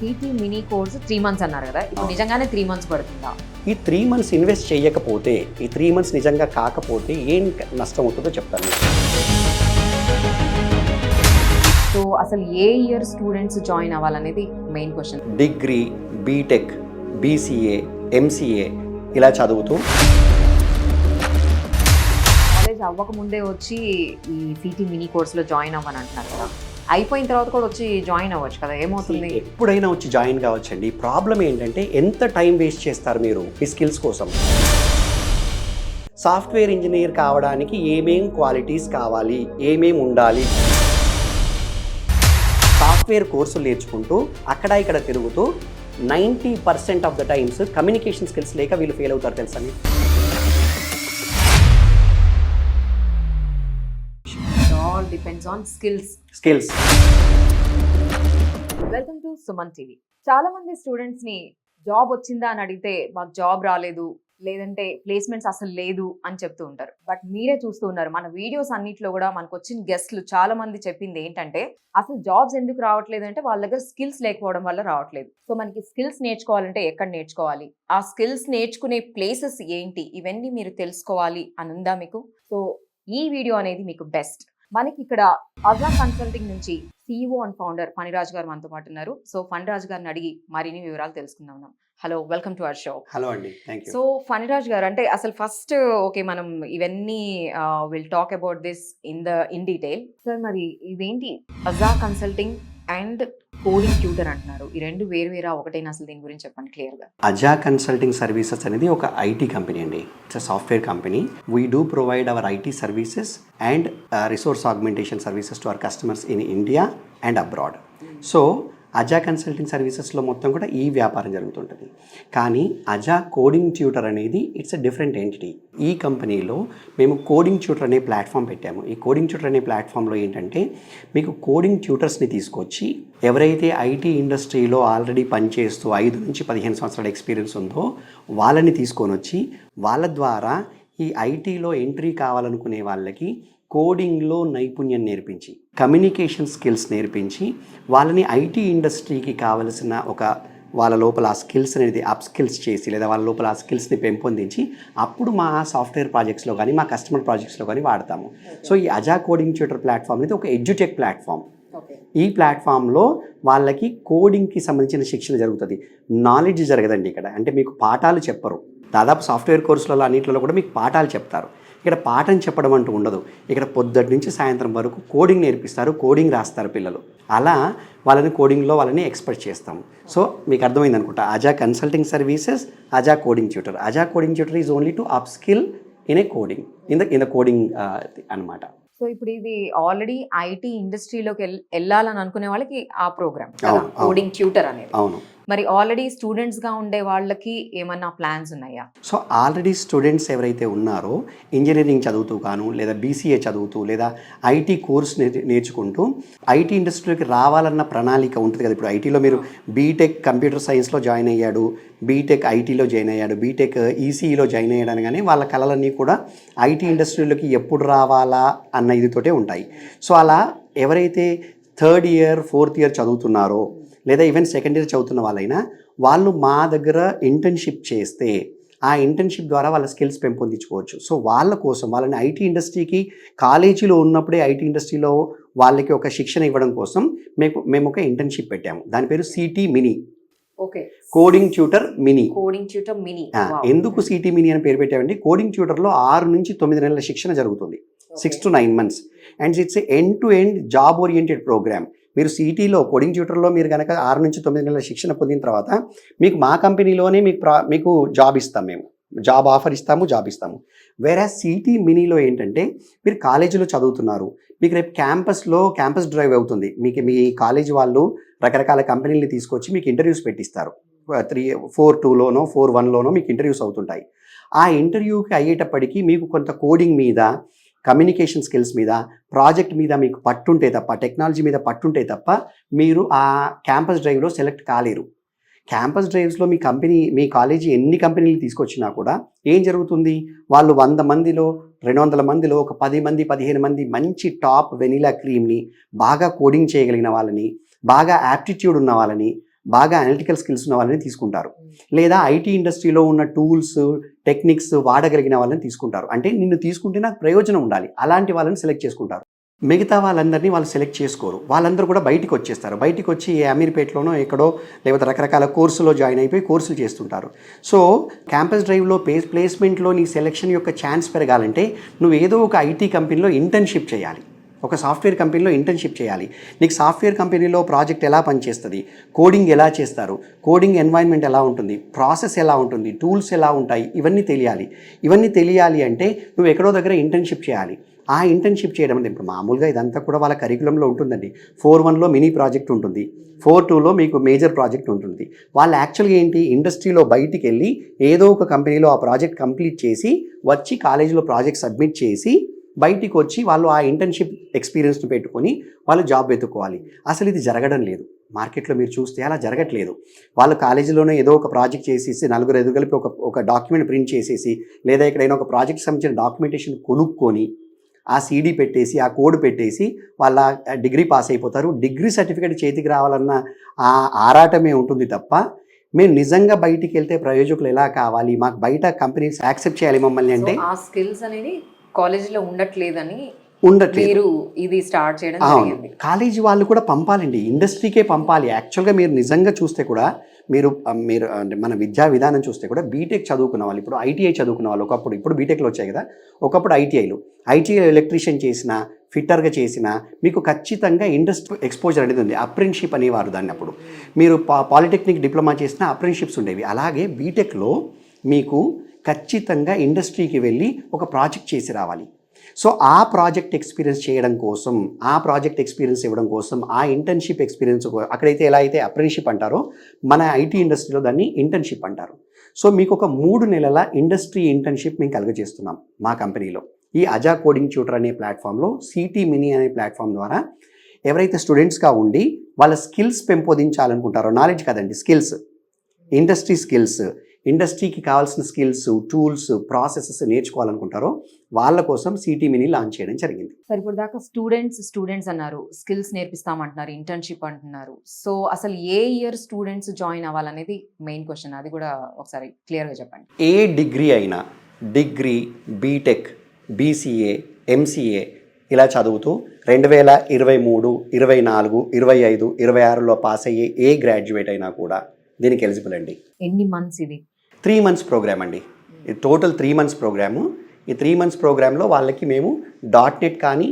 TT mini course three months అన్నారు కదా. ఇప్పుడు నిజంగానే త్రీ మంత్స్ పడుతుందా? ఈ త్రీ మంత్స్ ఇన్వెస్ట్ చేయకపోతే ఈ త్రీ మంత్స్ నిజంగా కాకపోతే ఏం నష్టం అవుతుందో చెప్తాను. సో అసలు ఏ year students join అవ్వాలనేది main question degree BTech BCA MCA ఇలా చదువుతూ కాలేజ్ అవ్వక ముందే వచ్చి ఈ సిటీ మినీ కోర్స్లో జాయిన్ అవ్వని అంటున్నారు కదా. అయిపోయిన తర్వాత కూడా వచ్చి జాయిన్ అవ్వచ్చు కదా ఏమవుతుంది? ఎప్పుడైనా వచ్చి జాయిన్ కావచ్చండి. ప్రాబ్లం ఏంటంటే ఎంత టైం వేస్ట్ చేస్తారు మీరు ఈ స్కిల్స్ కోసం? సాఫ్ట్వేర్ ఇంజనీర్ కావడానికి ఏమేం క్వాలిటీస్ కావాలి ఏమేం ఉండాలి? సాఫ్ట్వేర్ కోర్సులు నేర్చుకుంటూ అక్కడ ఇక్కడ తిరుగుతూ ninety percent of the times communication skills లేక వీళ్ళు ఫెయిల్ అవుతారు తెలుసా on skills skills welcome to Suman TV చాలా మంది స్టూడెంట్స్ని జాబ్ వచ్చిందా అని అడిగితే మాకు జాబ్ రాలేదు. లేదంటే ప్లేస్మెంట్స్ అసలు లేదు అని చెప్తూ ఉంటారు. బట్ మీరే చూస్తూ ఉన్నారు. మన వీడియోస్ అన్నిట్లో కూడా మనకు వచ్చిన గెస్ట్లు చాలా మంది చెప్పింది ఏంటంటే అసలు జాబ్స్ ఎందుకు రావట్లేదు? అంటే వాళ్ళ దగ్గర స్కిల్స్ లేకపోవడం వల్ల రావట్లేదు. సో మనకి స్కిల్స్ నేర్చుకోవాలంటే ఎక్కడ నేర్చుకోవాలి? ఆ స్కిల్స్ నేర్చుకునే ప్లేసెస్ ఏంటి? ఇవన్నీ మీరు తెలుసుకోవాలి అని ఉందా మీకు? సో ఈ వీడియో అనేది మీకు బెస్ట్ మనకి ఇక్కడ అజా కన్సల్టింగ్ నుంచి సిఇఓ అండ్ ఫౌండర్ ఫణిరాజ్ గారు మనతో పాటు ఉన్నారు. సో ఫణిరాజ్ గారిని అడిగి మరిన్ని వివరాలు తెలుసుకుందాం hello welcome to our show hello అండి సో ఫణిరాజ్ గారు అంటే అసలు ఫస్ట్ ఓకే మనం ఇవన్నీ will talk about this in the in detail sir మరి ఇదేంటి Aja consulting and coding tutor అంటున్నారు. ఈ రెండు వేరు వేరా ఒకటైనా అసలు దీని గురించి చెప్పండి క్లియర్గా అజా కన్సల్టింగ్ సర్వీసెస్ అనేది ఒక ఐటీ కంపెనీ అండి. It's software company we do provide our IT services and resource augmentation services to our customers in India and abroad so Aja consulting సర్వీసెస్లో మొత్తం కూడా ఈ వ్యాపారం జరుగుతుంటుంది. కానీ అజా కోడింగ్ ట్యూటర్ అనేది ఇట్స్ అ డిఫరెంట్ ఎంటిటీ. ఈ కంపెనీలో మేము కోడింగ్ ట్యూటర్ అనే ప్లాట్ఫామ్ పెట్టాము. ఈ కోడింగ్ ట్యూటర్ అనే ప్లాట్ఫామ్లో ఏంటంటే మీకు కోడింగ్ ట్యూటర్స్ని తీసుకొచ్చి ఎవరైతే ఐటీ ఇండస్ట్రీలో ఆల్రెడీ పనిచేస్తూ ఐదు నుంచి పదిహేను సంవత్సరాల ఎక్స్పీరియన్స్ ఉందో వాళ్ళని తీసుకొని వచ్చి వాళ్ళ ద్వారా ఈ ఐటీలో ఎంట్రీ కావాలనుకునే వాళ్ళకి కోడింగ్లో నైపుణ్యం నేర్పించి కమ్యూనికేషన్ స్కిల్స్ నేర్పించి వాళ్ళని ఐటీ ఇండస్ట్రీకి కావలసిన ఒక వాళ్ళ లోపల ఆ స్కిల్స్ అనేది అప్ స్కిల్స్ చేసి లేదా వాళ్ళ లోపల ఆ స్కిల్స్ని పెంపొందించి అప్పుడు మా సాఫ్ట్వేర్ ప్రాజెక్ట్స్లో కానీ మా కస్టమర్ ప్రాజెక్ట్స్లో కానీ వాడతాము. సో ఈ అజా కోడింగ్ ట్యూటర్ ప్లాట్ఫామ్ అనేది ఒక ఎడ్యుటెక్ ప్లాట్ఫామ్. ఈ ప్లాట్ఫామ్లో వాళ్ళకి కోడింగ్కి సంబంధించిన శిక్షణ జరుగుతుంది. నాలెడ్జ్ జరగదండి ఇక్కడ. అంటే మీకు పాఠాలు చెప్పరు. దాదాపు సాఫ్ట్వేర్ కోర్సులలో అన్నింటిలో కూడా మీకు పాఠాలు చెప్తారు. ఇక్కడ పాఠం చెప్పడం అంటూ ఉండదు. ఇక్కడ పొద్దుటి నుంచి సాయంత్రం వరకు కోడింగ్ నేర్పిస్తారు కోడింగ్ రాస్తారు పిల్లలు. అలా వాళ్ళని కోడింగ్లో వాళ్ళని ఎక్స్పర్ట్ చేస్తాం సో మీకు అర్థమైంది అనుకుంటా. Aja consulting services Aja coding tutor Aja coding tutor is only to up skill in a coding in the in the coding అనమాట సో ఇప్పుడు ఇది ఆల్రెడీ ఐటీ ఇండస్ట్రీలోకి వెళ్- వెళ్ళాలని అనుకునే వాళ్ళకి ఆ ప్రోగ్రామ్. కోడింగ్ ట్యూటర్ అనేది. అవును. మరి ఆల్రెడీ స్టూడెంట్స్గా ఉండే వాళ్ళకి ఏమన్నా ప్లాన్స్ ఉన్నాయా? సో ఆల్రెడీ స్టూడెంట్స్ ఎవరైతే ఉన్నారో ఇంజనీరింగ్ చదువుతూ గాను లేదా బీసీఏ చదువుతూ లేదా ఐటీ కోర్స్ నేర్చుకుంటూ ఐటీ ఇండస్ట్రీలోకి రావాలన్న ప్రణాళిక ఉంటుంది కదా. ఇప్పుడు ఐటీలో మీరు బీటెక్ కంప్యూటర్ సైన్స్లో జాయిన్ అయ్యాడు బీటెక్ ఐటీలో జాయిన్ అయ్యాడు బీటెక్ ఈసీఈలో జాయిన్ అయ్యాడు కానీ వాళ్ళ కళలన్నీ కూడా ఐటీ ఇండస్ట్రీలోకి ఎప్పుడు రావాలా అన్న ఇదితోటే ఉంటాయి. సో అలా ఎవరైతే థర్డ్ ఇయర్ ఫోర్త్ ఇయర్ చదువుతున్నారో లేదా ఈవెన్ సెకండ్ ఇయర్ చదువుతున్న వాళ్ళైనా వాళ్ళు మా దగ్గర ఇంటర్న్షిప్ చేస్తే ఆ ఇంటర్న్షిప్ ద్వారా వాళ్ళ స్కిల్స్ పెంపొందించుకోవచ్చు. సో వాళ్ళ కోసం వాళ్ళని ఐటీ ఇండస్ట్రీకి కాలేజీలో ఉన్నప్పుడే ఐటీ ఇండస్ట్రీలో వాళ్ళకి ఒక శిక్షణ ఇవ్వడం కోసం మేము మేము ఒక ఇంటర్న్షిప్ పెట్టాము. దాని పేరు CT mini okay. Coding tutor mini coding tutor mini ఎందుకు సిటీ మినీ అని పేరు పెట్టామంటే కోడింగ్ ట్యూటర్లో ఆరు నుంచి తొమ్మిది నెలల శిక్షణ జరుగుతుంది. Six to nine months and it's end to end job oriented program మీరు సిటీలో కోడింగ్ ట్యూటర్లో మీరు కనుక ఆరు నుంచి తొమ్మిది నెలల శిక్షణ పొందిన తర్వాత మీకు మా కంపెనీలోనే మీకు ప్రా మీకు జాబ్ ఇస్తాం మేము. జాబ్ ఆఫర్ ఇస్తాము జాబ్ ఇస్తాము. వేరే సిటీ మినీలో ఏంటంటే మీరు కాలేజీలో చదువుతున్నారు. మీకు రేపు క్యాంపస్లో క్యాంపస్ డ్రైవ్ అవుతుంది. మీకు మీ కాలేజీ వాళ్ళు రకరకాల కంపెనీలు తీసుకొచ్చి మీకు ఇంటర్వ్యూస్ పెట్టిస్తారు. త్రీ ఫోర్ టూలోనో ఫోర్ వన్లోనో మీకు ఇంటర్వ్యూస్ అవుతుంటాయి. ఆ ఇంటర్వ్యూకి అయ్యేటప్పటికి మీకు కొంత కోడింగ్ మీద కమ్యూనికేషన్ స్కిల్స్ మీద ప్రాజెక్ట్ మీద మీకు పట్టుంటే తప్ప టెక్నాలజీ మీద పట్టుంటే తప్ప మీరు ఆ క్యాంపస్ డ్రైవ్లో సెలెక్ట్ కాలేరు. క్యాంపస్ డ్రైవ్స్లో మీ కంపెనీ మీ కాలేజీ ఎన్ని కంపెనీలు తీసుకొచ్చినా కూడా ఏం జరుగుతుంది? వాళ్ళు వంద మందిలో రెండు వందల మందిలో ఒక పది మంది పదిహేను మంది మంచి టాప్ వెనిలా క్రీమ్ని బాగా కోడింగ్ చేయగలిగిన వాళ్ళని బాగా యాప్టిట్యూడ్ ఉన్న వాళ్ళని బాగా అనలిటికల్ స్కిల్స్ ఉన్న వాళ్ళని తీసుకుంటారు. లేదా ఐటీ ఇండస్ట్రీలో ఉన్న టూల్స్ టెక్నిక్స్ వాడగలిగిన వాళ్ళని తీసుకుంటారు. అంటే నిన్ను తీసుకుంటే నాకు ప్రయోజనం ఉండాలి. అలాంటి వాళ్ళని సెలెక్ట్ చేసుకుంటారు. మిగతా వాళ్ళందరినీ వాళ్ళు సెలెక్ట్ చేసుకోరు. వాళ్ళందరూ కూడా బయటికి వచ్చేస్తారు. బయటికి వచ్చి ఏ అమీర్పేటలోనో ఎక్కడో లేకపోతే రకరకాల కోర్సులో జాయిన్ అయిపోయి కోర్సులు చేస్తుంటారు. సో క్యాంపస్ డ్రైవ్లో ప్లేస్ ప్లేస్మెంట్లో నీ సెలెక్షన్ యొక్క ఛాన్స్ పెరగాలంటే నువ్వు ఏదో ఒక ఐటీ కంపెనీలో ఇంటర్న్షిప్ చేయాలి. ఒక సాఫ్ట్వేర్ కంపెనీలో ఇంటర్న్షిప్ చేయాలి. నీకు సాఫ్ట్వేర్ కంపెనీలో ప్రాజెక్ట్ ఎలా పనిచేస్తుంది? కోడింగ్ ఎలా చేస్తారు? కోడింగ్ ఎన్వైర్న్మెంట్ ఎలా ఉంటుంది? ప్రాసెస్ ఎలా ఉంటుంది? టూల్స్ ఎలా ఉంటాయి? ఇవన్నీ తెలియాలి. ఇవన్నీ తెలియాలి అంటే నువ్వు ఎక్కడో దగ్గర ఇంటర్న్షిప్ చేయాలి. ఆ ఇంటర్న్షిప్ చేయడం అంటే ఇప్పుడు మామూలుగా ఇదంతా కూడా వాళ్ళ కరికులంలో ఉంటుందండి. ఫోర్ వన్లో మినీ ప్రాజెక్ట్ ఉంటుంది. ఫోర్ టూలో మీకు మేజర్ ప్రాజెక్ట్ ఉంటుంది. వాళ్ళు యాక్చువల్గా ఏంటి? ఇండస్ట్రీలో బయటికి వెళ్ళి ఏదో ఒక కంపెనీలో ఆ ప్రాజెక్ట్ కంప్లీట్ చేసి వచ్చి కాలేజీలో ప్రాజెక్ట్ సబ్మిట్ చేసి బయటికి వచ్చి వాళ్ళు ఆ ఇంటర్న్షిప్ ఎక్స్పీరియన్స్ను పెట్టుకొని వాళ్ళు జాబ్ వెతుక్కోవాలి. అసలు ఇది జరగడం లేదు. మార్కెట్లో మీరు చూస్తే అలా జరగట్లేదు. వాళ్ళు కాలేజీలోనే ఏదో ఒక ప్రాజెక్ట్ చేసేసి నలుగురు ఎదురు కలిపి ఒక ఒక డాక్యుమెంట్ ప్రింట్ చేసేసి లేదా ఎక్కడైనా ఒక ప్రాజెక్ట్ సంబంధించిన డాక్యుమెంటేషన్ కొనుక్కొని ఆ సీడీ పెట్టేసి ఆ కోడ్ పెట్టేసి వాళ్ళ డిగ్రీ పాస్ అయిపోతారు. డిగ్రీ సర్టిఫికేట్ చేతికి రావాలన్న ఆ ఆరాటమే ఉంటుంది తప్ప మేము నిజంగా బయటికి వెళ్తే ప్రయోజకులు ఎలా కావాలి? మాకు బయట కంపెనీస్ యాక్సెప్ట్ చేయాలి మమ్మల్ని అంటే ఆ స్కిల్స్ అనేది కాలేజీలో ఉండట్లేదని ఉండట్లేదు. ఇది స్టార్ట్ చేయడం అవును. కాలేజీ వాళ్ళు కూడా పంపాలండి. ఇండస్ట్రీకే పంపాలి. యాక్చువల్గా మీరు నిజంగా చూస్తే కూడా మీరు మీరు అంటే మన విద్యా విధానం చూస్తే కూడా బీటెక్ చదువుకున్న వాళ్ళు ఇప్పుడు ఐటీఐ చదువుకున్న వాళ్ళు ఒకప్పుడు ఇప్పుడు బీటెక్లో వచ్చాయి కదా ఒకప్పుడు ఐటీఐలు ఐటీఐ ఎలక్ట్రీషియన్ చేసిన ఫిట్టర్గా చేసిన మీకు ఖచ్చితంగా ఇండస్ట్రీ ఎక్స్పోజర్ అనేది ఉంది. అప్రెంటిషిప్ అనేవారు దాన్ని అప్పుడు. మీరు పా పాలిటెక్నిక్ డిప్లొమా చేసిన అప్రెంటిషిప్స్ ఉండేవి. అలాగే బీటెక్లో మీకు ఖచ్చితంగా ఇండస్ట్రీకి వెళ్ళి ఒక ప్రాజెక్ట్ చేసి రావాలి. సో ఆ ప్రాజెక్ట్ ఎక్స్పీరియన్స్ చేయడం కోసం ఆ ప్రాజెక్ట్ ఎక్స్పీరియన్స్ ఇవ్వడం కోసం ఆ ఇంటర్న్షిప్ ఎక్స్పీరియన్స్ అక్కడైతే ఎలా అయితే అప్రెంటిషిప్ అంటారో మన ఐటీ ఇండస్ట్రీలో దాన్ని ఇంటర్న్షిప్ అంటారు. సో మీకు ఒక మూడు నెలల ఇండస్ట్రీ ఇంటర్న్షిప్ మేము కలుగజేస్తున్నాం మా కంపెనీలో. ఈ అజా కోడింగ్ ట్యూటర్ అనే ప్లాట్ఫామ్లో సిటీ మినీ అనే ప్లాట్ఫామ్ ద్వారా ఎవరైతే స్టూడెంట్స్గా ఉండి వాళ్ళ స్కిల్స్ పెంపొందించాలనుకుంటారో నాలెడ్జ్ కదండి స్కిల్స్ ఇండస్ట్రీ స్కిల్స్ ఇండస్ట్రీకి కావాల్సిన స్కిల్స్ టూల్స్ ప్రాసెసెస్ నేర్చుకోవాలనుకుంటారో వాళ్ళ కోసం సిటీ మినీ లాంచ్ చేయడం జరిగింది. సరే ఇప్పుడు దాకా స్టూడెంట్స్ స్టూడెంట్స్ అన్నారు. స్కిల్స్ నేర్పిస్తామంటున్నారు ఇంటర్న్షిప్ అంటున్నారు. సో అసలు ఏ ఇయర్ స్టూడెంట్స్ జాయిన్ అవ్వాలనేది మెయిన్ క్వశ్చన్ అది కూడా ఒకసారి క్లియర్గా చెప్పండి. ఏ డిగ్రీ అయినా డిగ్రీ బీటెక్ బీసీఏ ఎంసీఏ ఇలా చదువుతూ రెండు వేల ఇరవై మూడు ఇరవై నాలుగు ఇరవై ఐదు ఇరవై ఆరులో పాస్ అయ్యే ఏ గ్రాడ్యుయేట్ అయినా కూడా దీనికి ఎలిజిబుల్ అండి. ఎన్ని మంత్స్ ఇది? త్రీ మంత్స్ ప్రోగ్రామ్ అండి. ఇది టోటల్ త్రీ మంత్స్ ప్రోగ్రాము. ఈ త్రీ మంత్స్ ప్రోగ్రాంలో వాళ్ళకి మేము డాట్ నెట్ కానీ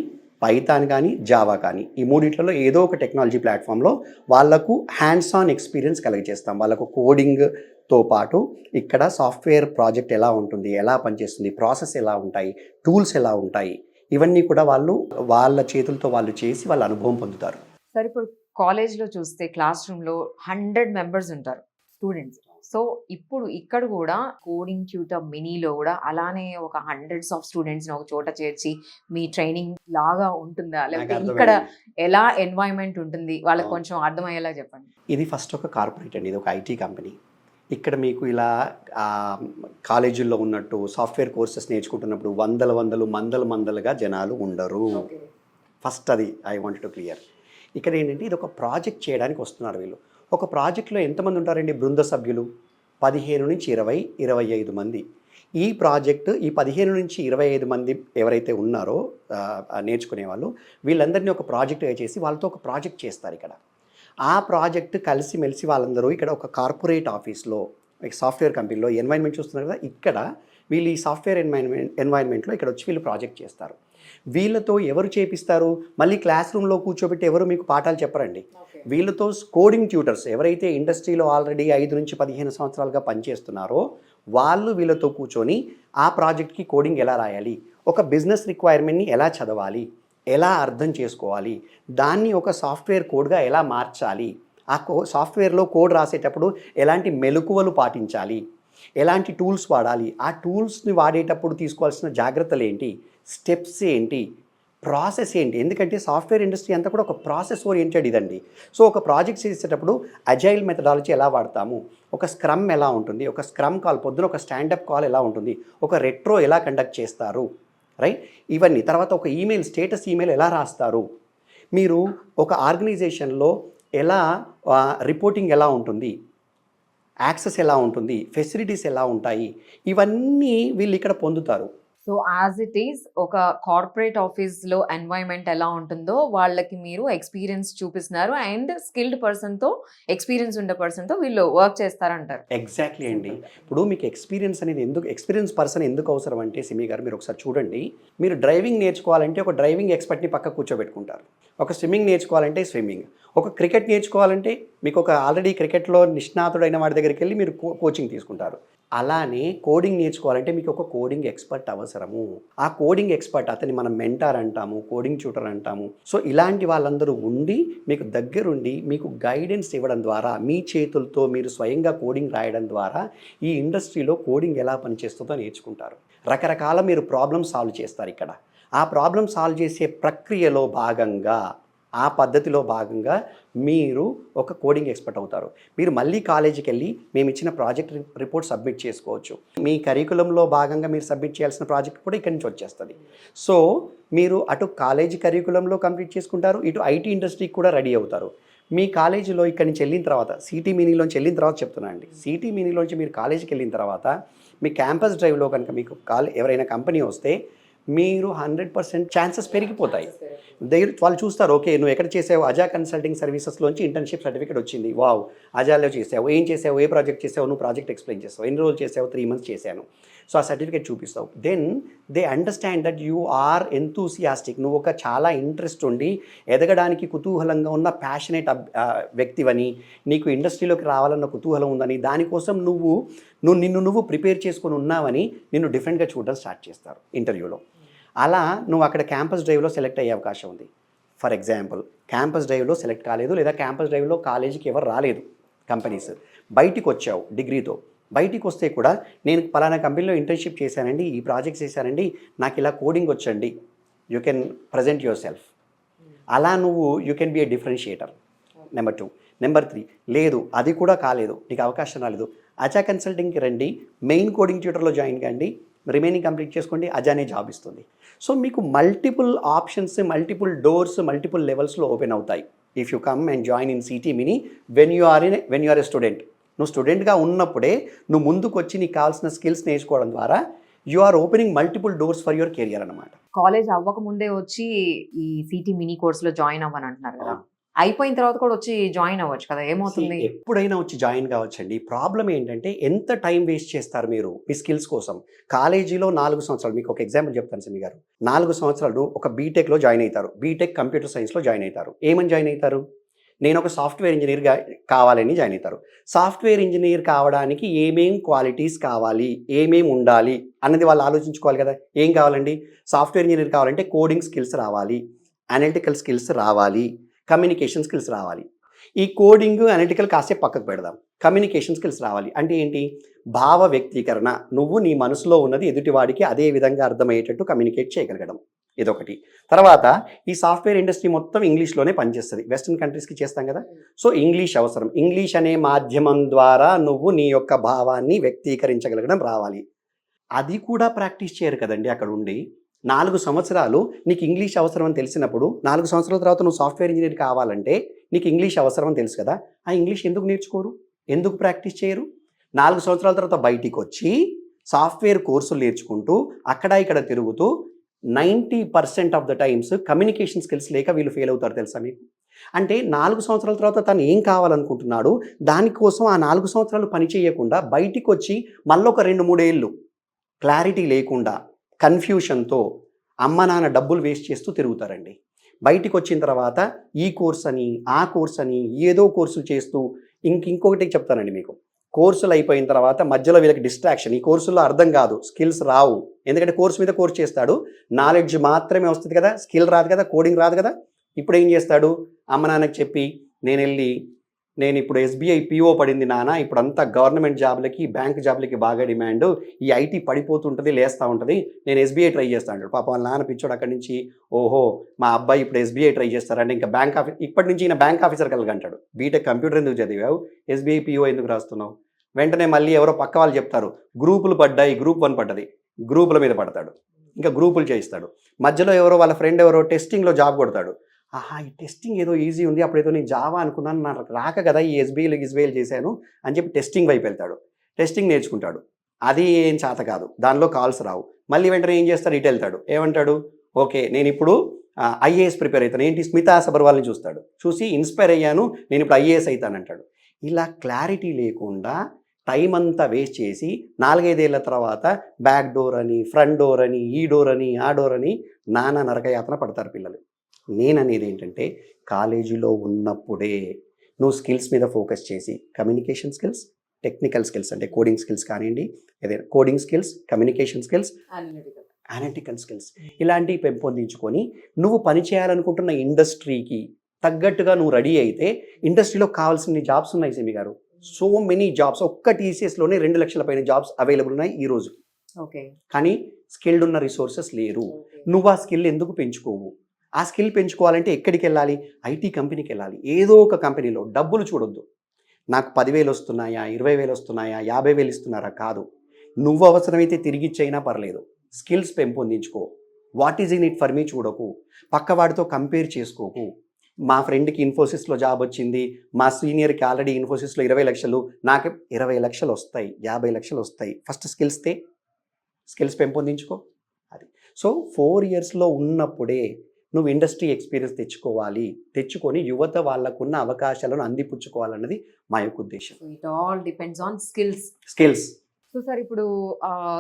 పైథాన్ కానీ జావా కానీ ఈ మూడిట్లలో ఏదో ఒక టెక్నాలజీ ప్లాట్ఫామ్లో వాళ్ళకు హ్యాండ్స్ ఆన్ ఎక్స్పీరియన్స్ కలిగజేస్తాం వాళ్ళకు కోడింగ్తో పాటు ఇక్కడ సాఫ్ట్వేర్ ప్రాజెక్ట్ ఎలా ఉంటుంది ఎలా పనిచేస్తుంది ప్రాసెస్ ఎలా ఉంటాయి టూల్స్ ఎలా ఉంటాయి ఇవన్నీ కూడా వాళ్ళు వాళ్ళ చేతులతో వాళ్ళు చేసి వాళ్ళ అనుభవం పొందుతారు. సరే ఇప్పుడు కాలేజ్లో చూస్తే క్లాస్ రూమ్లో హండ్రెడ్ మెంబర్స్ ఉంటారు. స్టూడెంట్స్ సో ఇప్పుడు ఇక్కడ కూడా కోడింగ్ ట్యూటర్ మినీలో కూడా అలానే ఒక హండ్రెడ్స్ ఆఫ్ స్టూడెంట్స్ని ఒక చోట చేర్చి మీ ట్రైనింగ్ లాగా ఉంటుందా? లేకపోతే ఇక్కడ. ఎలా ఎన్వైరన్మెంట్ ఉంటుంది? వాళ్ళకి. కొంచెం అర్థమయ్యేలా చెప్పండి. ఇది ఫస్ట్ ఒక కార్పొరేట్ అండి. ఇది ఒక ఐటీ కంపెనీ ఇక్కడ మీకు ఇలా కాలేజీల్లో ఉన్నట్టు సాఫ్ట్వేర్ కోర్సెస్ నేర్చుకుంటున్నప్పుడు వందల వందలు మందలు మందలుగా జనాలు ఉండరు. ఫస్ట్ అది ఐ వాంట్ టు క్లియర్ ఇక్కడ ఏంటంటే ఇది ఒక ప్రాజెక్ట్ చేయడానికి వస్తున్నారు వీళ్ళు. ఒక ప్రాజెక్ట్లో ఎంతమంది ఉంటారండి బృంద సభ్యులు? పదిహేను నుంచి ఇరవై ఇరవై ఐదు మంది. ఈ ప్రాజెక్ట్ ఈ పదిహేను నుంచి ఇరవై ఐదు మంది ఎవరైతే ఉన్నారో నేర్చుకునే వాళ్ళు వీళ్ళందరినీ ఒక ప్రాజెక్ట్గా చేసి వాళ్ళతో ఒక ప్రాజెక్ట్ చేస్తారు ఇక్కడ. ఆ ప్రాజెక్ట్ కలిసి మెలిసి వాళ్ళందరూ ఇక్కడ ఒక కార్పొరేట్ ఆఫీస్లో సాఫ్ట్వేర్ కంపెనీలో ఎన్వైర్న్మెంట్ చూస్తున్నారు కదా ఇక్కడ వీళ్ళు ఈ సాఫ్ట్వేర్ ఎన్వైర్న్మెంట్ ఎన్వైర్న్మెంట్లో ఇక్కడ వచ్చి వీళ్ళు ప్రాజెక్ట్ చేస్తారు. వీళ్ళతో ఎవరు చేపిస్తారు? మళ్ళీ క్లాస్ రూమ్లో కూర్చోబెట్టి ఎవరు మీకు పాఠాలు చెప్పరండి. వీళ్ళతో కోడింగ్ ట్యూటర్స్ ఎవరైతే ఇండస్ట్రీలో ఆల్రెడీ ఐదు నుంచి పదిహేను సంవత్సరాలుగా పనిచేస్తున్నారో వాళ్ళు వీళ్ళతో కూర్చొని ఆ ప్రాజెక్ట్కి కోడింగ్ ఎలా రాయాలి? ఒక బిజినెస్ రిక్వైర్మెంట్ని ఎలా చదవాలి? ఎలా అర్థం చేసుకోవాలి? దాన్ని ఒక సాఫ్ట్వేర్ కోడ్గా ఎలా మార్చాలి? ఆ కో సాఫ్ట్వేర్లో కోడ్ రాసేటప్పుడు ఎలాంటి మెలకువలు పాటించాలి? ఎలాంటి టూల్స్ వాడాలి? ఆ టూల్స్ని వాడేటప్పుడు తీసుకోవాల్సిన జాగ్రత్తలు ఏంటి? స్టెప్స్ ఏంటి? ప్రాసెస్ ఏంటి? ఎందుకంటే సాఫ్ట్వేర్ ఇండస్ట్రీ అంతా కూడా ఒక ప్రాసెస్ ఓరియంటెడ్ ఇదండి. సో ఒక ప్రాజెక్ట్ చేసేటప్పుడు అజైల్ మెథడాలజీ ఎలా వాడతాము? ఒక స్క్రమ్ ఎలా ఉంటుంది? ఒక స్క్రమ్ కాల్ పొద్దున ఒక స్టాండప్ కాల్ ఎలా ఉంటుంది? ఒక రెట్రో ఎలా కండక్ట్ చేస్తారు? రైట్? ఇవన్నీ తర్వాత ఒక ఈమెయిల్ స్టేటస్ ఈమెయిల్ ఎలా రాస్తారు? మీరు ఒక ఆర్గనైజేషన్లో ఎలా రిపోర్టింగ్ ఎలా ఉంటుంది? యాక్సెస్ ఎలా ఉంటుంది? ఫెసిలిటీస్ ఎలా ఉంటాయి? ఇవన్నీ వీళ్ళు ఇక్కడ పొందుతారు. సో యాజ్ ఇట్ ఈస్ ఒక కార్పొరేట్ ఆఫీస్లో లో ఎలా ఉంటుందో వాళ్ళకి మీరు ఎక్స్పీరియన్స్ చూపిస్తున్నారు. అండ్ స్కిల్డ్ పర్సన్తో ఎక్స్పీరియన్స్ ఉండే పర్సన్తో వీళ్ళు వర్క్ చేస్తారంటారు. ఎగ్జాక్ట్లీ అండి. ఇప్పుడు మీకు ఎక్స్పీరియన్స్ అనేది ఎందుకు ఎక్స్పీరియన్స్ పర్సన్ ఎందుకు అవసరం అంటే సిమి గారు మీరు ఒకసారి చూడండి. మీరు డ్రైవింగ్ నేర్చుకోవాలంటే ఒక డ్రైవింగ్ ఎక్స్పర్ట్ని పక్క కూర్చోబెట్టుకుంటారు. ఒక స్విమ్మింగ్ నేర్చుకోవాలంటే స్విమ్మింగ్. ఒక క్రికెట్ నేర్చుకోవాలంటే మీకు ఒక ఆల్రెడీ క్రికెట్లో నిష్ణాతుడైన వాడి దగ్గరికి వెళ్ళి మీరు కో- కోచింగ్ తీసుకుంటారు. అలానే కోడింగ్ నేర్చుకోవాలంటే మీకు ఒక కోడింగ్ ఎక్స్పర్ట్ అవసరము. ఆ కోడింగ్ ఎక్స్పర్ట్ అతని మనం మెంటార్ అంటాము కోడింగ్ ట్యూటర్ అంటాము. సో ఇలాంటి వాళ్ళందరూ ఉండి మీకు దగ్గరుండి మీకు గైడెన్స్ ఇవ్వడం ద్వారా మీ చేతులతో మీరు స్వయంగా కోడింగ్ రాయడం ద్వారా ఈ ఇండస్ట్రీలో కోడింగ్ ఎలా పనిచేస్తుందో నేర్చుకుంటారు. రకరకాల మీరు ప్రాబ్లమ్ సాల్వ్ చేస్తారు ఇక్కడ. ఆ ప్రాబ్లం సాల్వ్ చేసే ప్రక్రియలో భాగంగా ఆ పద్ధతిలో భాగంగా మీరు ఒక కోడింగ్ ఎక్స్పర్ట్ అవుతారు. మీరు మళ్ళీ కాలేజీకి వెళ్ళి మేము ఇచ్చిన ప్రాజెక్ట్ రిపోర్ట్ సబ్మిట్ చేసుకోవచ్చు. మీ కరికులంలో భాగంగా మీరు సబ్మిట్ చేయాల్సిన ప్రాజెక్ట్ కూడా ఇక్కడి నుంచి వచ్చేస్తుంది. సో మీరు అటు కాలేజీ కరికులంలో కంప్లీట్ చేసుకుంటారు ఇటు ఐటీ ఇండస్ట్రీకి కూడా రెడీ అవుతారు. మీ కాలేజీలో ఇక్కడి నుంచి వెళ్ళిన తర్వాత సిటీ మినీలోంచి వెళ్ళిన తర్వాత చెప్తున్నాను అండి. సిటీ మినీలోంచి మీరు కాలేజీకి వెళ్ళిన తర్వాత మీ క్యాంపస్ డ్రైవ్లో కనుక మీకు కాల్ ఎవరైనా కంపెనీ వస్తే మీరు హండ్రెడ్ పర్సెంట్ ఛాన్సెస్ పెరిగిపోతాయి. దగ్గర వాళ్ళు చూస్తారు ఓకే నువ్వు ఎక్కడ చేసావు? అజా కన్సల్టింగ్ సర్వీసెస్లోంచి ఇంటర్న్షిప్ సర్టిఫికేట్ వచ్చింది. వావ్ అజాలో చేసావు. ఏం చేసావు? ఏ ప్రాజెక్ట్ చేసావు? నువ్వు ప్రాజెక్ట్ ఎక్స్ప్లెయిన్ చేస్తావు ఎన్ని రోజులు చేసావు? త్రీ మంత్స్ చేశాను. సో ఆ సర్టిఫికేట్ చూపిస్తావు. Then they understand that you are enthusiastic నువ్వు ఒక చాలా ఇంట్రెస్ట్ ఉండి ఎదగడానికి కుతూహలంగా ఉన్న ప్యాషనేట్ వ్యక్తివని నీకు ఇండస్ట్రీలోకి రావాలన్న కుతూహలం ఉందని దానికోసం నువ్వు నువ్వు నిన్ను నువ్వు ప్రిపేర్ చేసుకొని ఉన్నావని నిన్ను డిఫరెంట్గా చూడడం స్టార్ట్ చేస్తారు ఇంటర్వ్యూలో అలా నువ్వు అక్కడ క్యాంపస్ డ్రైవ్లో సెలెక్ట్ అయ్యే అవకాశం ఉంది. ఫర్ ఎగ్జాంపుల్ క్యాంపస్ డ్రైవ్లో సెలెక్ట్ కాలేదు లేదా క్యాంపస్ డ్రైవ్లో కాలేజీకి ఎవరు రాలేదు కంపెనీస్ బయటికి వచ్చావు డిగ్రీతో బయటికి వస్తే కూడా నేను పలానా కంపెనీలో ఇంటర్న్షిప్ చేశానండి ఈ ప్రాజెక్ట్స్ చేశానండి నాకు ఇలా కోడింగ్ వచ్చండి. You can present yourself అలా నువ్వు you can be a differentiator number two number three లేదు అది కూడా కాలేదు నీకు అవకాశం రాలేదు. అజా కన్సల్టింగ్కి రండి మెయిన్ కోడింగ్ ట్యూటర్లో జాయిన్ కండి. రిమైనింగ్ కంప్లీట్ చేసుకోండి అజానే జాబ్ ఇస్తుంది. సో మీకు multiple options multiple doors multiple లెవెల్స్లో ఓపెన్ అవుతాయి. If you come and join in city mini when you are in when you are a student నువ్వు స్టూడెంట్గా ఉన్నప్పుడే నువ్వు ముందుకు వచ్చి నీకు కావాల్సిన స్కిల్స్ నేర్చుకోవడం ద్వారా you are opening multiple doors for your career అనమాట కాలేజ్ అవ్వక ముందే వచ్చి ఈ సిటీ మినీ కోర్స్లో జాయిన్ అవ్వని అంటున్నారు కదా అయిపోయిన తర్వాత కూడా వచ్చి జాయిన్ అవ్వచ్చు కదా ఏమవుతుంది? ఎప్పుడైనా వచ్చి జాయిన్ కావచ్చండి. ప్రాబ్లం ఏంటంటే ఎంత టైం వేస్ట్ చేస్తారు మీరు మీ స్కిల్స్ కోసం? కాలేజీలో నాలుగు సంవత్సరాలు మీకు ఒక ఎగ్జాంపుల్ చెప్తాను సిమి గారు. నాలుగు సంవత్సరాలు ఒక బీటెక్లో జాయిన్ అవుతారు. బీటెక్ కంప్యూటర్ సైన్స్లో జాయిన్ అవుతారు. ఏమని జాయిన్ అవుతారు? నేను ఒక సాఫ్ట్వేర్ ఇంజనీర్గా కావాలని జాయిన్ అవుతారు. సాఫ్ట్వేర్ ఇంజనీర్ కావడానికి ఏమేం క్వాలిటీస్ కావాలి? ఏమేం ఉండాలి? అన్నది వాళ్ళు ఆలోచించుకోవాలి కదా. ఏం కావాలండి? సాఫ్ట్వేర్ ఇంజనీర్ కావాలంటే కోడింగ్ స్కిల్స్ రావాలి. అనలిటికల్ స్కిల్స్ రావాలి. కమ్యూనికేషన్ స్కిల్స్ రావాలి. ఈ కోడింగ్ అనలిటికల్ కాసేపు పక్కకు పెడదాం. కమ్యూనికేషన్ స్కిల్స్ రావాలి. అంటే ఏంటి? భావ వ్యక్తీకరణ. నువ్వు నీ మనసులో ఉన్నది ఎదుటివాడికి అదే విధంగా అర్థమయ్యేటట్టు కమ్యూనికేట్ చేయగలగడం. ఇదొకటి. తర్వాత ఈ సాఫ్ట్వేర్ ఇండస్ట్రీ మొత్తం ఇంగ్లీష్లోనే పనిచేస్తుంది. వెస్ట్రన్ కంట్రీస్కి చేస్తాం కదా? సో ఇంగ్లీష్ అవసరం. ఇంగ్లీష్ అనే మాధ్యమం ద్వారా నువ్వు నీ యొక్క భావాన్ని వ్యక్తీకరించగలగడం రావాలి. అది కూడా ప్రాక్టీస్ చేయరు కదండి అక్కడ ఉండి. నాలుగు సంవత్సరాలు నీకు ఇంగ్లీష్ అవసరం అని తెలిసినప్పుడు నాలుగు సంవత్సరాల తర్వాత నువ్వు సాఫ్ట్వేర్ ఇంజనీర్ కావాలంటే నీకు ఇంగ్లీష్ అవసరం అని తెలుసు కదా. ఆ ఇంగ్లీష్ ఎందుకు నేర్చుకోరు? ఎందుకు ప్రాక్టీస్ చేయరు? నాలుగు సంవత్సరాల తర్వాత బయటికి వచ్చి సాఫ్ట్వేర్ కోర్సులు నేర్చుకుంటూ అక్కడ ఇక్కడ తిరుగుతూ ninety percent of the times communication skills లేక వీళ్ళు ఫెయిల్ అవుతారు తెలుసా మీకు? అంటే నాలుగు సంవత్సరాల తర్వాత తను ఏం కావాలనుకుంటున్నాడు? దానికోసం ఆ నాలుగు సంవత్సరాలు పని చేయకుండా బయటికి వచ్చి మళ్ళొక రెండు మూడేళ్ళు క్లారిటీ లేకుండా కన్ఫ్యూషన్తో అమ్మ నాన్న డబ్బులు వేస్ట్ చేస్తూ తిరుగుతారండి. బయటికి వచ్చిన తర్వాత ఈ కోర్స్ అని ఆ కోర్స్ అని ఏదో కోర్సులు చేస్తూ ఇంక ఇంకొకటి చెప్తానండి మీకు. కోర్సులు అయిపోయిన తర్వాత మధ్యలో వీళ్ళకి డిస్ట్రాక్షన్. ఈ కోర్సుల్లో అర్థం కాదు. స్కిల్స్ రావు. ఎందుకంటే కోర్సు మీద కోర్స్ చేస్తాడు. నాలెడ్జ్ మాత్రమే వస్తుంది కదా. స్కిల్ రాదు కదా. కోడింగ్ రాదు కదా. ఇప్పుడు ఏం చేస్తాడు? అమ్మ నాన్నకి చెప్పి నేను వెళ్ళి నేను ఇప్పుడు ఎస్బీఐ పిఓ పడింది నాన్న ఇప్పుడంతా గవర్నమెంట్ జాబ్లకి బ్యాంక్ జాబ్లకి బాగా డిమాండ్. ఈ ఐటీ పడిపోతుంటుంది లేస్తూ ఉంటుంది. నేను ఎస్బీఐ ట్రై చేస్తాను పాప వాళ్ళ నాన్న పిచ్చోడు అక్కడి నుంచి ఓహో మా అబ్బాయి ఇప్పుడు ఎస్బీఐ ట్రై చేస్తారంటే ఇంకా బ్యాంక్ ఆఫీస్ ఇప్పటి నుంచి ఈయన బ్యాంక్ ఆఫీసర్ కలగంటాడు బీటెక్ కంప్యూటర్ ఎందుకు చదివావు? ఎస్బీఐ పిఓ ఎందుకు రాస్తున్నావు? వెంటనే మళ్ళీ ఎవరో పక్క వాళ్ళు చెప్తారు. గ్రూపులు పడ్డాయి గ్రూప్ వన్ పడ్డది. గ్రూపుల మీద పడతాడు. ఇంకా గ్రూపులు చేయిస్తాడు. మధ్యలో ఎవరో వాళ్ళ ఫ్రెండ్ ఎవరో టెస్టింగ్లో జాబ్ కొడతాడు. ఆహా ఈ టెస్టింగ్ ఏదో ఈజీ ఉంది అప్పుడేదో నేను జావా అనుకున్నాను నాకు రాక కదా ఈ ఎస్బీఐలు గిస్బీఐలు చేశాను అని చెప్పి టెస్టింగ్ వైపు వెళ్తాడు. టెస్టింగ్ నేర్చుకుంటాడు. అది ఏం చేత కాదు. దానిలో కాల్స్ రావు. మళ్ళీ వెంటనే ఏం చేస్తాడు? ఇటు వెళ్తాడు. ఏమంటాడు? ఓకే నేను ఇప్పుడు ఐఏఎస్ ప్రిపేర్ అవుతాను. ఏంటి? స్మితా సబర్వాల్ని చూస్తాడు. చూసి ఇన్స్పైర్ అయ్యాను నేను ఇప్పుడు ఐఏఎస్ అవుతానంటాడు. ఇలా క్లారిటీ లేకుండా టైం అంతా వేస్ట్ చేసి నాలుగైదేళ్ళ తర్వాత బ్యాక్ డోర్ అని ఫ్రంట్ డోర్ అని ఈ డోర్ అని ఆ డోర్ అని నానా నరకయాతన పడతారు పిల్లలు. నేననేది ఏంటంటే కాలేజీలో ఉన్నప్పుడే నువ్వు స్కిల్స్ మీద ఫోకస్ చేసి కమ్యూనికేషన్ స్కిల్స్ టెక్నికల్ స్కిల్స్ అంటే కోడింగ్ స్కిల్స్ కానివ్వండి ఏదైనా coding skills communication skills analytical skills ఇలాంటివి పెంపొందించుకొని నువ్వు పని చేయాలనుకుంటున్న ఇండస్ట్రీకి తగ్గట్టుగా నువ్వు రెడీ అయితే ఇండస్ట్రీలో కావాల్సిన జాబ్స్ ఉన్నాయి సెమి గారు. సో మెనీ జాబ్స్ ఒక్క టీసీఎస్లోనే రెండు లక్షల పైన జాబ్స్ అవైలబుల్ ఉన్నాయి ఈ రోజు. ఓకే. కానీ స్కిల్డ్ ఉన్న రిసోర్సెస్ లేరు. నువ్వు ఆ స్కిల్ ఎందుకు పెంచుకోవు? ఆ స్కిల్ పెంచుకోవాలంటే ఎక్కడికి వెళ్ళాలి ఐటీ కంపెనీకి వెళ్ళాలి ఏదో ఒక కంపెనీలో. డబ్బులు చూడొద్దు. నాకు పదివేలు వస్తున్నాయా? ఇరవై వేలు వస్తున్నాయా? యాభై వేలు ఇస్తున్నారా? కాదు. నువ్వు అవసరమైతే తిరిగిచ్చైనా పర్లేదు. Skills పెంపొందించుకో. What is in it for me చూడకు. పక్కవాడితో కంపేర్ చేసుకోకు. మా ఫ్రెండ్కి ఇన్ఫోసిస్లో జాబ్ వచ్చింది. మా సీనియర్కి ఆల్రెడీ ఇన్ఫోసిస్లో ఇరవై లక్షలు. నాకు ఇరవై లక్షలు వస్తాయి. యాభై లక్షలు వస్తాయి. ఫస్ట్ స్కిల్స్ తే. స్కిల్స్ పెంపొందించుకో. అది. సో ఫోర్ ఇయర్స్లో ఉన్నప్పుడే నువ్వు ఇండస్ట్రీ ఎక్స్పీరియన్స్ తెచ్చుకోవాలి. తెచ్చుకొని యువత వాళ్ళకున్న అవకాశాలను అందిపుచ్చుకోవాలన్నది మా యొక్క ఉద్దేశం. So it all depends on skills skills so sir ఇప్పుడు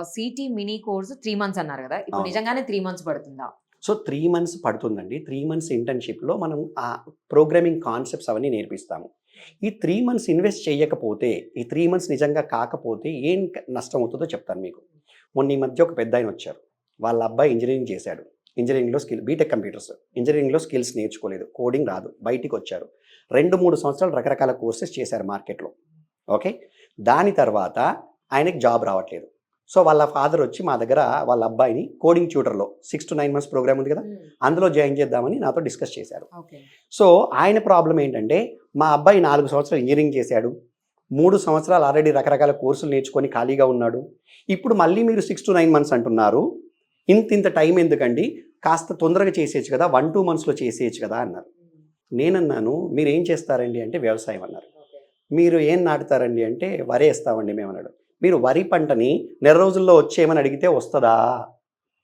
city mini course three months అన్నారు కదా? ఇప్పుడు. నిజంగానే త్రీ మంత్స్ పడుతుందా? సో త్రీ మంత్స్ పడుతుందండి. త్రీ మంత్స్ ఇంటర్న్షిప్లో మనం ఆ ప్రోగ్రామింగ్ కాన్సెప్ట్స్ అవన్నీ నేర్పిస్తాము. ఈ త్రీ మంత్స్ ఇన్వెస్ట్ చేయకపోతే ఈ త్రీ మంత్స్ నిజంగా కాకపోతే ఏం నష్టం అవుతుందో చెప్తాను మీకు. మొన్న ఈ మధ్య ఒక పెద్ద ఆయన వచ్చారు. వాళ్ళ అబ్బాయి ఇంజనీరింగ్ చేశాడు. ఇంజనీరింగ్లో స్కిల్ బీటెక్ కంప్యూటర్స్. ఇంజనీరింగ్లో స్కిల్స్ నేర్చుకోలేదు. కోడింగ్ రాదు. బయటికి వచ్చారు. రెండు మూడు సంవత్సరాలు రకరకాల కోర్సెస్ చేశారు మార్కెట్లో. ఓకే? దాని తర్వాత ఆయనకి జాబ్ రావట్లేదు. సో వాళ్ళ ఫాదర్ వచ్చి మా దగ్గర వాళ్ళ అబ్బాయిని coding ట్యూటర్లో six to nine months program ఉంది కదా? అందులో జాయిన్ చేద్దామని నాతో డిస్కస్ చేశారు. సో ఆయన ప్రాబ్లం ఏంటంటే మా అబ్బాయి నాలుగు సంవత్సరాలు ఇంజనీరింగ్ చేశాడు. మూడు సంవత్సరాలు ఆల్రెడీ రకరకాల కోర్సులు నేర్చుకొని ఖాళీగా ఉన్నాడు. ఇప్పుడు మళ్ళీ మీరు సిక్స్ టు నైన్ మంత్స్ అంటున్నారు. ఇంత ఇంత టైం ఎందుకండి? కాస్త తొందరగా చేసేయచ్చు కదా వన్ టూ మంత్స్లో చేసేయచ్చు కదా అన్నారు. నేనన్నాను మీరు ఏం చేస్తారండి? అంటే వ్యవసాయం అన్నారు. మీరు ఏం నాటుతారండి? అంటే వరి వేస్తామండి మేము అన్నాడు మీరు వరి పంటని నెల రోజుల్లో వచ్చేయమని అడిగితే వస్తుందా?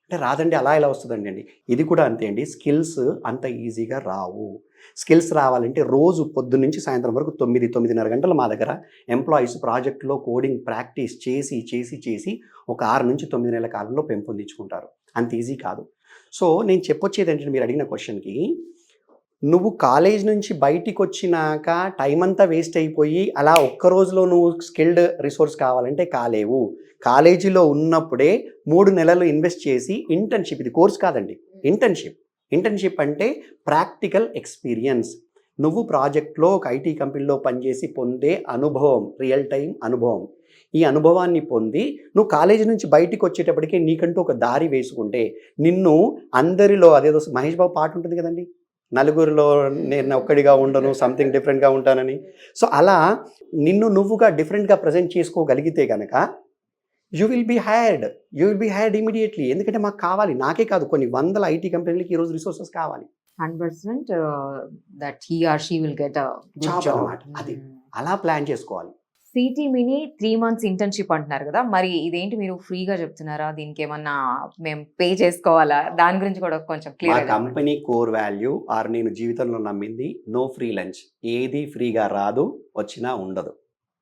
అంటే రాదండి అలా ఎలా వస్తుందండి అండి? ఇది కూడా అంతే అండి. స్కిల్స్ అంత ఈజీగా రావు. స్కిల్స్ రావాలంటే రోజు పొద్దున్న నుంచి సాయంత్రం వరకు తొమ్మిది తొమ్మిదిన్నర గంటలు మా దగ్గర ఎంప్లాయీస్ ప్రాజెక్ట్లో కోడింగ్ ప్రాక్టీస్ చేసి చేసి చేసి ఒక ఆరు నుంచి తొమ్మిది నెలల కాలంలో పెంపొందించుకుంటారు. అంత ఈజీ కాదు. సో నేను చెప్పొచ్చేది ఏంటంటే మీరు అడిగిన క్వశ్చన్కి నువ్వు కాలేజ్ నుంచి బయటికి వచ్చినాక టైం అంతా వేస్ట్ అయిపోయి అలా ఒక్క రోజులో నువ్వు స్కిల్డ్ రిసోర్స్ కావాలంటే కాలేవు. కాలేజీలో ఉన్నప్పుడే మూడు నెలలు ఇన్వెస్ట్ చేసి ఇంటర్న్షిప్ ఇది కోర్స్ కాదండి ఇంటర్న్షిప్. ఇంటర్న్షిప్ అంటే ప్రాక్టికల్ ఎక్స్పీరియన్స్. నువ్వు ప్రాజెక్ట్లో ఒక ఐటీ కంపెనీలో పనిచేసి పొందే అనుభవం రియల్ టైం అనుభవం. ఈ అనుభవాన్ని పొంది నువ్వు కాలేజీ నుంచి బయటికి వచ్చేటప్పటికే నీకంటూ ఒక దారి వేసుకుంటే నిన్ను అందరిలో అదేదో మహేష్ బాబు పాట ఉంటుంది కదండి? నలుగురిలో నేను ఒక్కడిగా ఉండను సంథింగ్ డిఫరెంట్గా ఉంటానని. సో అలా నిన్ను నువ్వుగా డిఫరెంట్గా ప్రజెంట్ చేసుకోగలిగితే కనుక you will be hired you will be hired immediately ఎందుకంటే మాకు కావాలి. నాకే కాదు. కొన్ని వందల ఐటీ కంపెనీలకి ఈరోజు రిసోర్సెస్ కావాలి. Hundred percent that he or she will get. అది. అలా ప్లాన్ చేసుకోవాలి. City mini three months internship అంటున్నారు కదా. మరి ఇదేంటి మీరు ఫ్రీగా చెప్తున్నారా? దీనికి ఏమన్నా మేము పే చేసుకోవాలా? దాని గురించి కూడా కొంచెం clear company core value or నేను జీవితంలో నమ్మింది నో ఫ్రీ లంచ్ ఏది ఫ్రీగా రాదు వచ్చినా ఉండదు.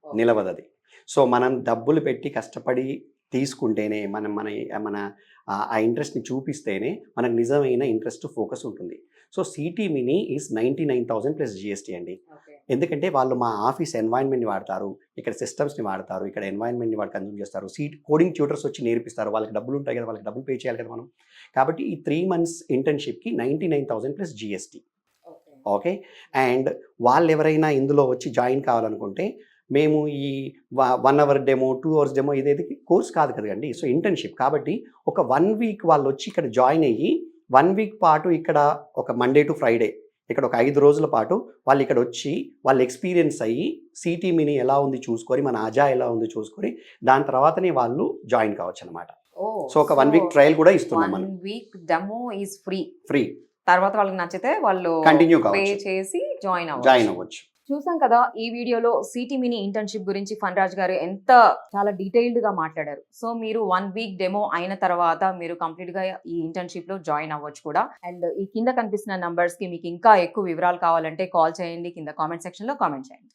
నిలవదది. సో మనం డబ్బులు పెట్టి కష్టపడి తీసుకుంటేనే మనం మన మన ఆ- ఇంట్రెస్ట్ని చూపిస్తేనే మనకు నిజమైన ఇంట్రెస్ట్ ఫోకస్ ఉంటుంది. So city mini is ninety nine thousand plus GST అండి. ఎందుకంటే వాళ్ళు మా ఆఫీస్ ఎన్వైర్న్మెంట్ని వాడతారు ఇక్కడ సిస్టమ్స్ని వాడతారు ఇక్కడ ఎన్వైర్న్మెంట్ని వాడు కన్జ్యూమ్ చేస్తారు. సీట్ కోడింగ్ ట్యూటర్స్ వచ్చి నేర్పిస్తారు వాళ్ళకి డబ్బులు ఉంటాయి కదా వాళ్ళకి డబ్బులు పే చేయాలి కదా మనం. కాబట్టి ఈ three months ఇంటర్న్షిప్కి ninety nine thousand plus GST. Okay? And వాళ్ళు ఎవరైనా ఇందులో వచ్చి జాయిన్ కావాలనుకుంటే మేము ఈ one hour demo two hours demo ఇదేది కోర్స్ కాదు కదండి. సో ఇంటర్న్షిప్ కాబట్టి ఒక వన్ వీక్ వాళ్ళు వచ్చి ఇక్కడ జాయిన్ అయ్యి వన్ వీక్ పాటు ఇక్కడ ఒక మండే టు ఫ్రైడే ఇక్కడ ఒక ఐదు రోజుల పాటు వాళ్ళు ఇక్కడ వచ్చి వాళ్ళు ఎక్స్పీరియన్స్ అయ్యి సిటీ మినీ ఎలా ఉంది చూసుకొని మన అజా ఎలా ఉంది చూసుకొని దాని తర్వాతనే వాళ్ళు జాయిన్ కావచ్చు అనమాట సో ఒక వన్ వీక్ ట్రయల్ కూడా ఇస్తున్నాం మనం. Week demo is free free తర్వాత వాళ్ళకి నచ్చితే వాళ్ళు పే కావచ్చు. చేసి జాయిన్ జాయిన్ అవ్వచ్చు. చూసాం కదా ఈ వీడియోలో సిటీ మినీ ఇంటర్న్షిప్ గురించి ఫన్ రాజ్ గారు ఎంత చాలా డీటెయిల్డ్గా మాట్లాడారు. సో మీరు వన్ వీక్ డెమో అయిన తర్వాత మీరు కంప్లీట్గా ఈ ఇంటర్న్షిప్లో జాయిన్ అవ్వచ్చు కూడా. అండ్ ఈ కింద కనిపిస్తున్న నంబర్స్కి మీకు ఇంకా ఎక్కువ వివరాలు కావాలంటే కాల్ చేయండి కింద కామెంట్ సెక్షన్లో కామెంట్ చేయండి.